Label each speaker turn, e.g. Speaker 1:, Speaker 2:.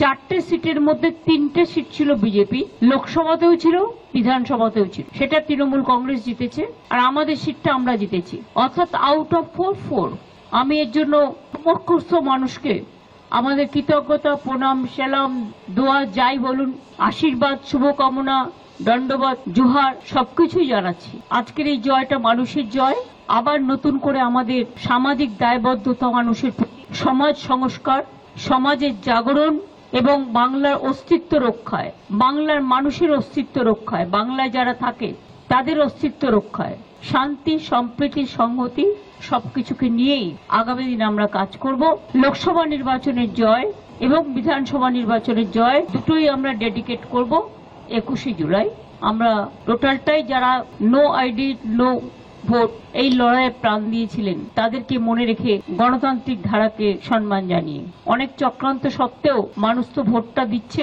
Speaker 1: চারটে সিটের মধ্যে তিনটে সিট ছিল বিজেপি, লোকসভাতেও ছিল, বিধানসভাতেও ছিল। সেটা তৃণমূল কংগ্রেস জিতেছে আর আমাদের সিটটা আমরা জিতেছি। অর্থাৎ আউট অফ ফোর ফোর আমি এর জন্য মুখ্যস্থ মানুষকে আমাদের কৃতজ্ঞতা, প্রণাম, সেলাম, দোয়া, যাই বলুন, আশীর্বাদ, শুভকামনা দণ্ডবাদ জোহার, সবকিছুই জানাচ্ছি। আজকের এই জয়টা মানুষের জয়। আবার নতুন করে আমাদের সামাজিক দায়বদ্ধতা মানুষের সমাজ সংস্কার, সমাজের জাগরণ এবং বাংলার অস্তিত্ব রক্ষায়, বাংলার মানুষের অস্তিত্ব রক্ষায়, বাংলায় যারা থাকে তাদের অস্তিত্ব রক্ষায়। শান্তি, সম্প্রীতি, সংহতি সবকিছুকে নিয়েই আগামী দিনে আমরা কাজ করব। লোকসভা নির্বাচনের জয় এবং বিধানসভা নির্বাচনের জয় দুটোই আমরা ডেডিকেট করব। একুশে জুলাই আমরা টোটালটাই যারা নো আইডি নো ভোট এই লড়াইয়ে প্রাণ দিয়েছিলেন। তাদেরকে মনে রেখে গণতান্ত্রিক ধারাকে সম্মান জানিয়ে। অনেক চক্রান্ত সত্ত্বেও মানুষ তো ভোটটা দিচ্ছে।